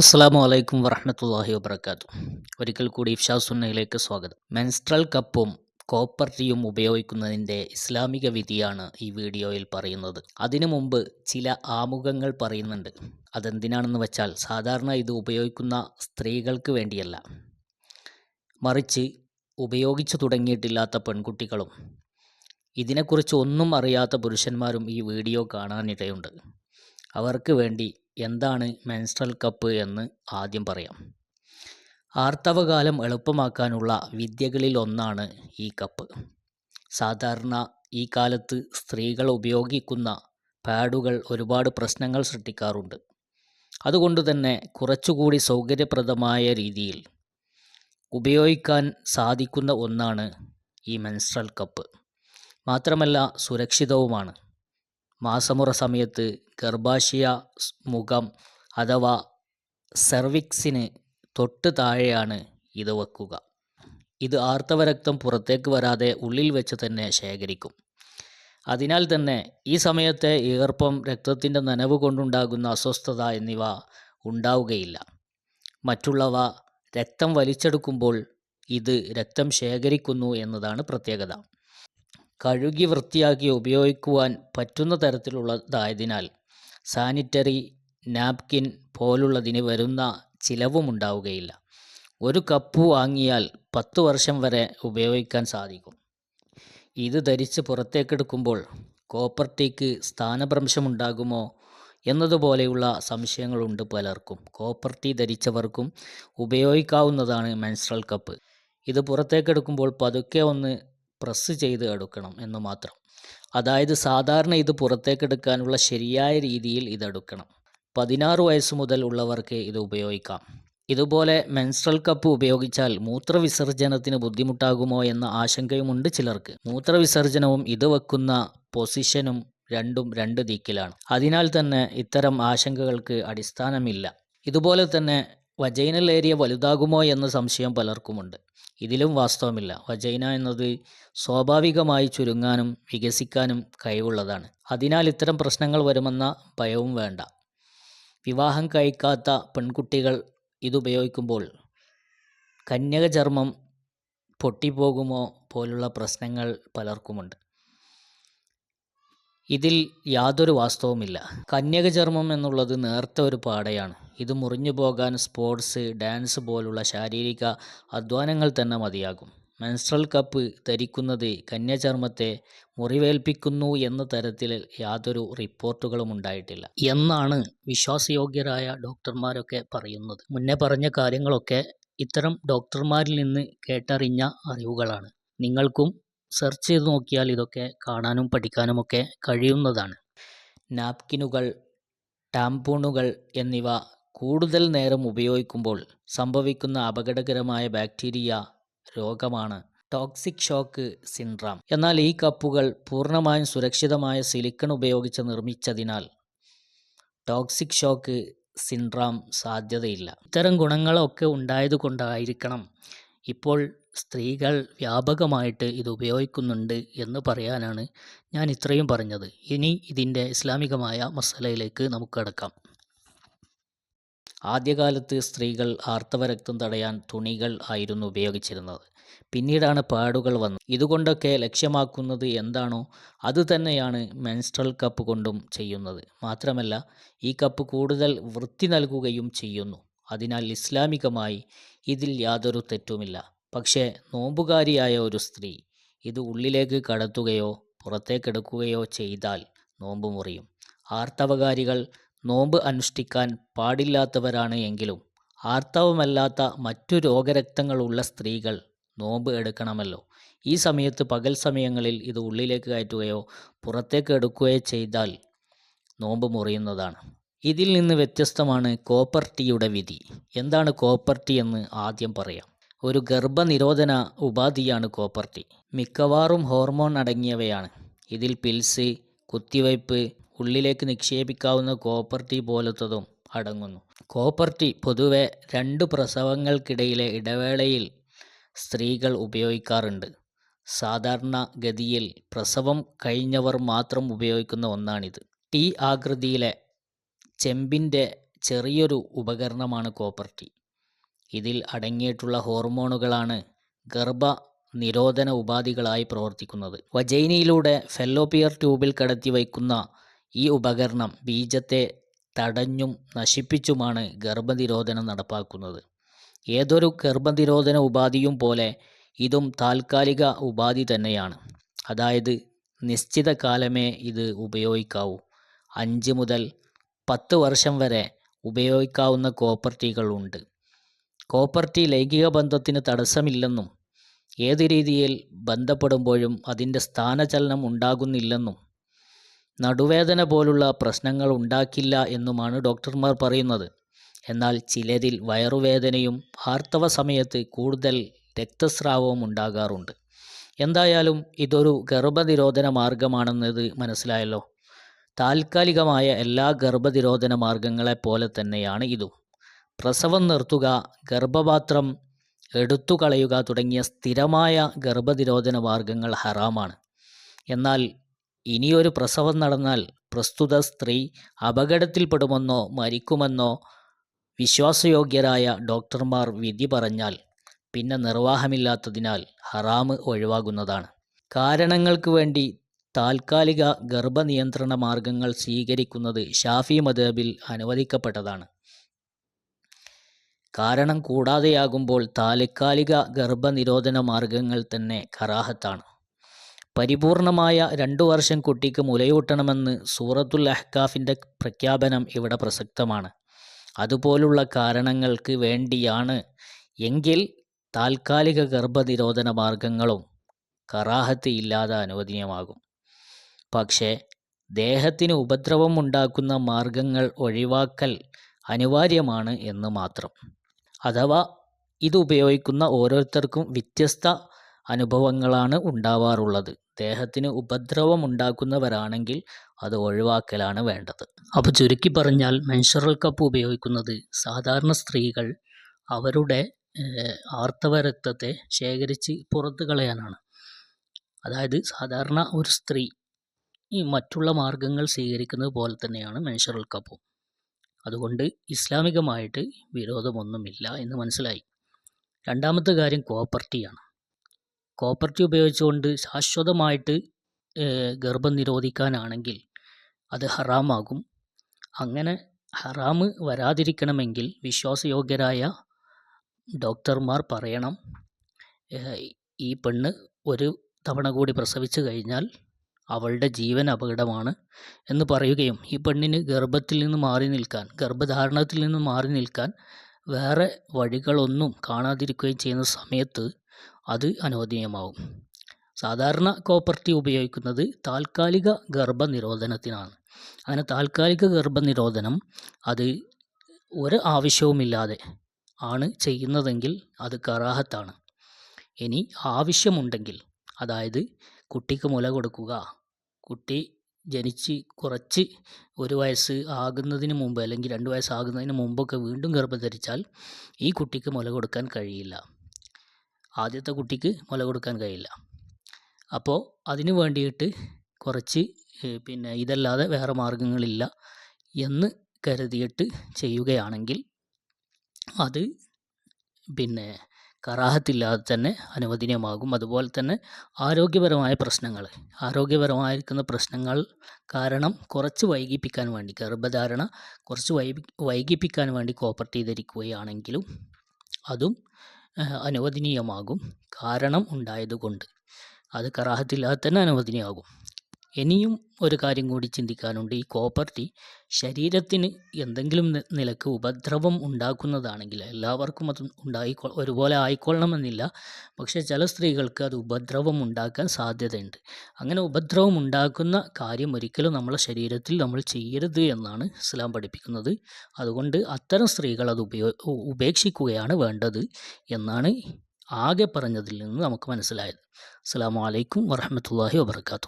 അസ്സാം വലൈക്കും വറഹമത്തല്ലാഹി വബർക്കാത്തു ഒരിക്കൽ കൂടി ഇഫ്ഷാ സുന്നയിലേക്ക് സ്വാഗതം. മെൻസ്ട്രൽ കപ്പും കോപ്പർ ടീയും ഉപയോഗിക്കുന്നതിന്റെ ഇസ്ലാമിക വിധിയാണ് ഈ വീഡിയോയിൽ പറയുന്നത്. അതിനു മുമ്പ് ചില ആമുഖങ്ങൾ പറയുന്നുണ്ട്. അതെന്തിനാണെന്ന് വെച്ചാൽ സാധാരണ ഇത് ഉപയോഗിക്കുന്ന സ്ത്രീകൾക്ക് വേണ്ടിയല്ല. മറിച്ച് ഉപയോഗിച്ചു തുടങ്ങിയിട്ടില്ലാത്ത പെൺകുട്ടികളും ഇതിനെക്കുറിച്ച് ഒന്നും അറിയാത്ത പുരുഷന്മാരും ഈ വീഡിയോ കാണാനിടയുണ്ട്. അവർക്ക് വേണ്ടി എന്താണ് മെൻസ്ട്രൽ കപ്പ് എന്ന് ആദ്യം പറയാം. ആർത്തവകാലം എളുപ്പമാക്കാനുള്ള വിദ്യകളിൽ ഒന്നാണ് ഈ കപ്പ്. സാധാരണ ഈ കാലത്ത് സ്ത്രീകൾ ഉപയോഗിക്കുന്ന പാഡുകൾ ഒരുപാട് പ്രശ്നങ്ങൾ സൃഷ്ടിക്കാറുണ്ട്. അതുകൊണ്ട് തന്നെ കുറച്ചുകൂടി സൗകര്യപ്രദമായ രീതിയിൽ ഉപയോഗിക്കാൻ സാധിക്കുന്ന ഒന്നാണ് ഈ മെൻസ്ട്രൽ കപ്പ്. മാത്രമല്ല സുരക്ഷിതവുമാണ്. മാസമുറ സമയത്ത് ഗർഭാശയ മുഖം അഥവാ സെർവിക്സിന് തൊട്ട് താഴെയാണ് ഇത് വെക്കുക. ഇത് ആർത്തവരക്തം പുറത്തേക്ക് വരാതെ ഉള്ളിൽ വെച്ച് തന്നെ ശേഖരിക്കും. അതിനാൽ തന്നെ ഈ സമയത്തെ ഈർപ്പം രക്തത്തിന്റെ നനവ് കൊണ്ടുണ്ടാകുന്ന അസ്വസ്ഥത എന്നിവ ഉണ്ടാവുകയില്ല. മറ്റുള്ളവ രക്തം വലിച്ചെടുക്കുമ്പോൾ ഇത് രക്തം ശേഖരിക്കുന്നു എന്നതാണ് പ്രത്യേകത. കഴുകി വൃത്തിയാക്കി ഉപയോഗിക്കുവാൻ പറ്റുന്ന തരത്തിലുള്ളതായതിനാൽ സാനിറ്ററി നാപ്കിൻ പോലുള്ളതിന് വരുന്ന ചിലവും ഉണ്ടാവുകയില്ല ഒരു കപ്പ് വാങ്ങിയാൽ പത്ത് വർഷം വരെ ഉപയോഗിക്കാൻ സാധിക്കും. ഇത് ധരിച്ച് പുറത്തേക്കെടുക്കുമ്പോൾ കോപ്പർ ടീക്ക് സ്ഥാനഭ്രംശമുണ്ടാകുമോ എന്നതുപോലെയുള്ള സംശയങ്ങളുണ്ട് പലർക്കും. കോപ്പർ ടീ ധരിച്ചവർക്കും ഉപയോഗിക്കാവുന്നതാണ് മെൻസ്ട്രൽ കപ്പ് ഇത് പുറത്തേക്കെടുക്കുമ്പോൾ പതുക്കെ ഒന്ന് പ്രസ് ചെയ്ത് എടുക്കണം എന്ന് മാത്രം. അതായത് സാധാരണ ഇത് പുറത്തേക്കെടുക്കാനുള്ള ശരിയായ രീതിയിൽ ഇതെടുക്കണം പതിനാറ് വയസ്സ് മുതൽ ഉള്ളവർക്ക് ഇത് ഉപയോഗിക്കാം. ഇതുപോലെ മെൻസ്ട്രൽ കപ്പ് ഉപയോഗിച്ചാൽ മൂത്രവിസർജനത്തിന് ബുദ്ധിമുട്ടാകുമോ എന്ന ആശങ്കയുമുണ്ട് ചിലർക്ക്. മൂത്രവിസർജനവും ഇത് വെക്കുന്ന പൊസിഷനും രണ്ടും രണ്ട് ദിക്കിലാണ്. അതിനാൽ തന്നെ ഇത്തരം ആശങ്കകൾക്ക് അടിസ്ഥാനമില്ല. ഇതുപോലെ തന്നെ വജൈനൽ ഏരിയ വലുതാകുമോ എന്ന സംശയം പലർക്കുമുണ്ട്. ഇതിലും വാസ്തവമില്ല. വജൈന എന്നത് സ്വാഭാവികമായി ചുരുങ്ങാനും വികസിക്കാനും കഴിവുള്ളതാണ്. അതിനാൽ ഇത്തരം പ്രശ്നങ്ങൾ വരുമെന്ന ഭയവും വേണ്ട. വിവാഹം കഴിക്കാത്ത പെൺകുട്ടികൾ ഇതുപയോഗിക്കുമ്പോൾ കന്യകചർമ്മം പൊട്ടിപ്പോകുമോ പോലുള്ള പ്രശ്നങ്ങൾ പലർക്കുമുണ്ട്. ഇതിൽ യാതൊരു വാസ്തവുമില്ല കന്യകചർമ്മം എന്നുള്ളത് നേർത്ത ഒരു പാടയാണ്. ഇത് മുറിഞ്ഞു പോകാൻ സ്പോർട്സ് ഡാൻസ് പോലുള്ള ശാരീരിക അധ്വാനങ്ങൾ തന്നെ മതിയാകും. മെൻസ്ട്രൽ കപ്പ് ധരിക്കുന്നത് കന്യാചർമ്മത്തെ മുറിവേൽപ്പിക്കുന്നു എന്ന തരത്തിൽ യാതൊരു റിപ്പോർട്ടുകളും ഉണ്ടായിട്ടില്ല. എന്നാണ് വിശ്വാസയോഗ്യരായ ഡോക്ടർമാരൊക്കെ പറയുന്നത്. മുന്നേ പറഞ്ഞ കാര്യങ്ങളൊക്കെ ഇത്തരം ഡോക്ടർമാരിൽ നിന്ന് കേട്ടറിഞ്ഞ അറിവുകളാണ്. നിങ്ങൾക്കും സെർച്ച് ചെയ്ത് നോക്കിയാൽ ഇതൊക്കെ കാണാനും പഠിക്കാനുമൊക്കെ കഴിയുന്നതാണ്. നാപ്കിനുകൾ ടാംപൂണുകൾ എന്നിവ കൂടുതൽ നേരം ഉപയോഗിക്കുമ്പോൾ സംഭവിക്കുന്ന അപകടകരമായ ബാക്ടീരിയ രോഗമാണ് ടോക്സിക് ഷോക്ക് സിൻഡ്രാം. എന്നാൽ ഈ കപ്പുകൾ പൂർണമായും സുരക്ഷിതമായ സിലിക്കൺ ഉപയോഗിച്ച് നിർമ്മിച്ചതിനാൽ ടോക്സിക് ഷോക്ക് സിൻഡ്രാം സാധ്യതയില്ല. ഇത്തരം ഗുണങ്ങളൊക്കെ ഉണ്ടായതുകൊണ്ടായിരിക്കണം ഇപ്പോൾ സ്ത്രീകൾ വ്യാപകമായിട്ട് ഇത് ഉപയോഗിക്കുന്നുണ്ട് എന്ന് പറയാനാണ് ഞാൻ ഇത്രയും പറഞ്ഞത്. ഇനി ഇതിന്റെ ഇസ്ലാമികമായ മസലയിലേക്ക് നമുക്ക് കടക്കാം. ആദ്യകാലത്ത് സ്ത്രീകൾ ആർത്തവരക്തം തടയാൻ തുണികൾ ആയിരുന്നു ഉപയോഗിച്ചിരുന്നത്. പിന്നീടാണ് പാടുകൾ വന്നത്. ഇതുകൊണ്ടൊക്കെ ലക്ഷ്യമാക്കുന്നത് എന്താണോ അത് തന്നെയാണ് മെൻസ്ട്രൽ കപ്പ് കൊണ്ടും ചെയ്യുന്നത്. മാത്രമല്ല ഈ കപ്പ് കൂടുതൽ വൃത്തി നൽകുകയും ചെയ്യുന്നു. അതിനാൽ ഇസ്ലാമികമായി ഇതിൽ യാതൊരു തെറ്റുമില്ല. പക്ഷേ നോമ്പുകാരിയായ ഒരു സ്ത്രീ ഇത് ഉള്ളിലേക്ക് കടത്തുകയോ പുറത്തേക്കെടുക്കുകയോ ചെയ്താൽ നോമ്പ് മുറിയും. ആർത്തവകാരികൾ നോമ്പ് അനുഷ്ഠിക്കാൻ പാടില്ലാത്തവരാണ് എങ്കിലും ആർത്തവമല്ലാത്ത മറ്റു രോഗരക്തങ്ങളുള്ള സ്ത്രീകൾ നോമ്പ് എടുക്കണമല്ലോ. ഈ സമയത്ത് പകൽ സമയങ്ങളിൽ ഇത് ഉള്ളിലേക്ക് കയറ്റുകയോ പുറത്തേക്ക് എടുക്കുകയോ ചെയ്താൽ നോമ്പ് മുറിയുന്നതാണ്. ഇതിൽ നിന്ന് വ്യത്യസ്തമാണ് കോപ്പർ ടീയുടെ വിധി. എന്താണ് കോപ്പർ ടീ എന്ന് ആദ്യം പറയാം. ഒരു ഗർഭനിരോധന ഉപാധിയാണ് കോപ്പർ ടീ. മിക്കവാറും ഹോർമോൺ അടങ്ങിയവയാണ്. ഇതിൽ പിൽസ് കുത്തിവയ്പ് ഉള്ളിലേക്ക് നിക്ഷേപിക്കാവുന്ന കോപ്പർ ടീ പോലത്തതും അടങ്ങുന്നു. കോപ്പർ ടീ പൊതുവെ രണ്ട് പ്രസവങ്ങൾക്കിടയിലെ ഇടവേളയിൽ സ്ത്രീകൾ ഉപയോഗിക്കാറുണ്ട്. സാധാരണ ഗതിയിൽ പ്രസവം കഴിഞ്ഞവർ മാത്രം ഉപയോഗിക്കുന്ന ഒന്നാണിത്. ടീ ആകൃതിയിലെ ചെമ്പിന്റെ ചെറിയൊരു ഉപകരണമാണ് കോപ്പർ ടീ. ഇതിൽ അടങ്ങിയിട്ടുള്ള ഹോർമോണുകളാണ് ഗർഭ നിരോധന ഉപാധികളായി പ്രവർത്തിക്കുന്നത്. വജൈനയിലൂടെ ഫെല്ലോപിയർ ട്യൂബിൽ കടത്തി വയ്ക്കുന്ന ഈ ഉപകരണം ബീജത്തെ തടഞ്ഞും നശിപ്പിച്ചുമാണ് ഗർഭനിരോധനം നടപ്പാക്കുന്നത്. ഏതൊരു ഗർഭനിരോധന ഉപാധിയും പോലെ ഇതും താൽക്കാലിക ഉപാധി തന്നെയാണ്. അതായത് നിശ്ചിത കാലമേ ഇത് ഉപയോഗിക്കാവൂ. അഞ്ച് മുതൽ പത്ത് വർഷം വരെ ഉപയോഗിക്കാവുന്ന കോപ്പർട്ടികളുണ്ട് കോപ്പർട്ടി ലൈംഗിക ബന്ധത്തിന് തടസ്സമില്ലെന്നും ഏത് രീതിയിൽ ബന്ധപ്പെടുമ്പോഴും അതിന്റെ സ്ഥാനചലനം ഉണ്ടാകുന്നില്ലെന്നും നടുവേദന പോലുള്ള പ്രശ്നങ്ങൾ ഉണ്ടാക്കില്ല എന്നുമാണ് ഡോക്ടർമാർ പറയുന്നത്. എന്നാൽ ചിലരിൽ വയറുവേദനയും ആർത്തവ സമയത്ത് കൂടുതൽ രക്തസ്രാവവും ഉണ്ടാകാറുണ്ട്. എന്തായാലും ഇതൊരു ഗർഭനിരോധന മാർഗമാണെന്നത് മനസ്സിലായല്ലോ. താൽക്കാലികമായ എല്ലാ ഗർഭനിരോധന മാർഗങ്ങളെ പോലെ തന്നെയാണ് ഇതും. പ്രസവം നിർത്തുക ഗർഭപാത്രം എടുത്തു കളയുക തുടങ്ങിയ സ്ഥിരമായ ഗർഭനിരോധന മാർഗങ്ങൾ ഹറാമാണ്. എന്നാൽ ഇനിയൊരു പ്രസവം നടന്നാൽ പ്രസ്തുത സ്ത്രീ അപകടത്തിൽപ്പെടുമെന്നോ മരിക്കുമെന്നോ വിശ്വാസയോഗ്യരായ ഡോക്ടർമാർ വിധി പറഞ്ഞാൽ പിന്നെ നിർവാഹമില്ലാത്തതിനാൽ ഹറാമ് ഒഴിവാകുന്നതാണ്. കാരണങ്ങൾക്ക് വേണ്ടി താൽക്കാലിക ഗർഭനിയന്ത്രണ മാർഗങ്ങൾ സ്വീകരിക്കുന്നത് ഷാഫി മദബിൽ അനുവദിക്കപ്പെട്ടതാണ്. കാരണം കൂടാതെയാകുമ്പോൾ താൽക്കാലിക ഗർഭനിരോധന മാർഗങ്ങൾ തന്നെ കറാഹത്താണ്. പരിപൂർണമായ രണ്ടു വർഷം കുട്ടിക്ക് മുലയൂട്ടണമെന്ന് സൂറത്തുൽ അഹ്കാഫിന്റെ പ്രഖ്യാപനം ഇവിടെ പ്രസക്തമാണ്. അതുപോലുള്ള കാരണങ്ങൾക്ക് വേണ്ടിയാണ് എങ്കിൽ താൽക്കാലിക ഗർഭനിരോധന മാർഗങ്ങളും കറാഹത്ത് ഇല്ലാതെ അനുവദനീയമാകും. പക്ഷേ ദേഹത്തിന് ഉപദ്രവം ഉണ്ടാക്കുന്ന മാർഗങ്ങൾ ഒഴിവാക്കൽ അനിവാര്യമാണ് എന്ന് മാത്രം. അഥവാ ഇത് ഉപയോഗിക്കുന്ന ഓരോരുത്തർക്കും വ്യത്യസ്ത അനുഭവങ്ങളാണ് ഉണ്ടാവാറുള്ളത്. ദേഹത്തിന് ഉപദ്രവം ഉണ്ടാക്കുന്നവരാണെങ്കിൽ അത് ഒഴിവാക്കലാണ് വേണ്ടത്. അപ്പോൾ ചുരുക്കി പറഞ്ഞാൽ മെൻഷറൽ കപ്പ് ഉപയോഗിക്കുന്നത് സാധാരണ സ്ത്രീകൾ അവരുടെ ആർത്തവ രക്തത്തെ ശേഖരിച്ച് പുറത്തു കളയാനാണ്. അതായത് സാധാരണ ഒരു സ്ത്രീ ഈ മറ്റുള്ള മാർഗങ്ങൾ സ്വീകരിക്കുന്നത് പോലെ തന്നെയാണ് മെൻഷറൽ കപ്പും അതുകൊണ്ട് ഇസ്ലാമികമായിട്ട് വിരോധമൊന്നുമില്ല എന്ന് മനസ്സിലായി. രണ്ടാമത്തെ കാര്യം കോപ്പർട്ടിയാണ്. കോപ്പർട്ടി ഉപയോഗിച്ചുകൊണ്ട് ശാശ്വതമായിട്ട് ഗർഭം നിരോധിക്കാനാണെങ്കിൽ അത് ഹറാമാകും. അങ്ങനെ ഹറാമ് വരാതിരിക്കണമെങ്കിൽ വിശ്വാസയോഗ്യരായ ഡോക്ടർമാർ പറയണം. ഈ പെണ്ണ് ഒരു തവണ കൂടി പ്രസവിച്ചു കഴിഞ്ഞാൽ അവളുടെ ജീവൻ അപകടമാണ് എന്ന് പറയുകയും ഈ പെണ്ണിന് ഗർഭത്തിൽ നിന്ന് മാറി നിൽക്കാൻ ഗർഭധാരണത്തിൽ നിന്ന് മാറി നിൽക്കാൻ വേറെ വഴികളൊന്നും കാണാതിരിക്കുകയും ചെയ്യുന്ന സമയത്ത് അത് അനുവദനീയമാവും സാധാരണ കോപ്പർട്ടി ഉപയോഗിക്കുന്നത് താൽക്കാലിക ഗർഭനിരോധനത്തിനാണ്. അങ്ങനെ താൽക്കാലിക ഗർഭനിരോധനം അത് ഒരു ആവശ്യവുമില്ലാതെ ആണ് ചെയ്യുന്നതെങ്കിൽ അത് കറാഹത്താണ്. ഇനി ആവശ്യമുണ്ടെങ്കിൽ അതായത് കുട്ടിക്ക് മുല കൊടുക്കുക കുട്ടി ജനിച്ച് കുറച്ച് ഒരു വയസ്സ് ആകുന്നതിന് മുമ്പ് അല്ലെങ്കിൽ രണ്ട് വയസ്സാകുന്നതിന് മുമ്പൊക്കെ വീണ്ടും ഗർഭം ധരിച്ചാൽ ഈ കുട്ടിക്ക് മുല കൊടുക്കാൻ കഴിയില്ല. ആദ്യത്തെ കുട്ടിക്ക് മുല കൊടുക്കാൻ കഴിയില്ല. അപ്പോൾ അതിന് വേണ്ടിയിട്ട് കുറച്ച് പിന്നെ ഇതല്ലാതെ വേറെ മാർഗങ്ങളില്ല എന്ന് കരുതിയിട്ട് ചെയ്യുകയാണെങ്കിൽ അത് പിന്നെ കറാഹത്തില്ലാതെ തന്നെ അനുവദനീയമാകും. അതുപോലെ തന്നെ ആരോഗ്യപരമായ പ്രശ്നങ്ങൾ ആരോഗ്യപരമായിരിക്കുന്ന പ്രശ്നങ്ങൾ കാരണം കുറച്ച് വൈകിപ്പിക്കാൻ വേണ്ടി ഗർഭധാരണ കുറച്ച് വൈകി വൈകിപ്പിക്കാൻ വേണ്ടി കോപ്പർട്ടി ധരിക്കുകയാണെങ്കിലും അതും അനുവദനീയമാകും. കാരണം ഉണ്ടായതുകൊണ്ട്. അത് കറാഹത്തില്ലാതെ തന്നെ അനുവദനീയമാകും. ഇനിയും ഒരു കാര്യം കൂടി ചിന്തിക്കാനുണ്ട്. ഈ കോപ്പർട്ടി ശരീരത്തിന് എന്തെങ്കിലും നിലയ്ക്ക് ഉപദ്രവം ഉണ്ടാക്കുന്നതാണെങ്കിൽ എല്ലാവർക്കും അത് ഉണ്ടായിക്കൊ ഒരുപോലെ ആയിക്കൊള്ളണമെന്നില്ല. പക്ഷേ ചില സ്ത്രീകൾക്ക് അത് ഉപദ്രവം ഉണ്ടാക്കാൻ സാധ്യതയുണ്ട്. അങ്ങനെ ഉപദ്രവം ഉണ്ടാക്കുന്ന കാര്യം ഒരിക്കലും നമ്മളെ ശരീരത്തിൽ നമ്മൾ ചെയ്യരുത് എന്നാണ് ഇസ്ലാം പഠിപ്പിക്കുന്നത്. അതുകൊണ്ട് അത്തരം സ്ത്രീകൾ അത് ഉപയോ ഉപേക്ഷിക്കുകയാണ് വേണ്ടത് എന്നാണ് ആകെ പറഞ്ഞതിൽ നിന്ന് നമുക്ക് മനസ്സിലായത്. അസ്സാം വലൈക്കും വറഹമത്തല്ലാഹി വാബർക്കാത്തു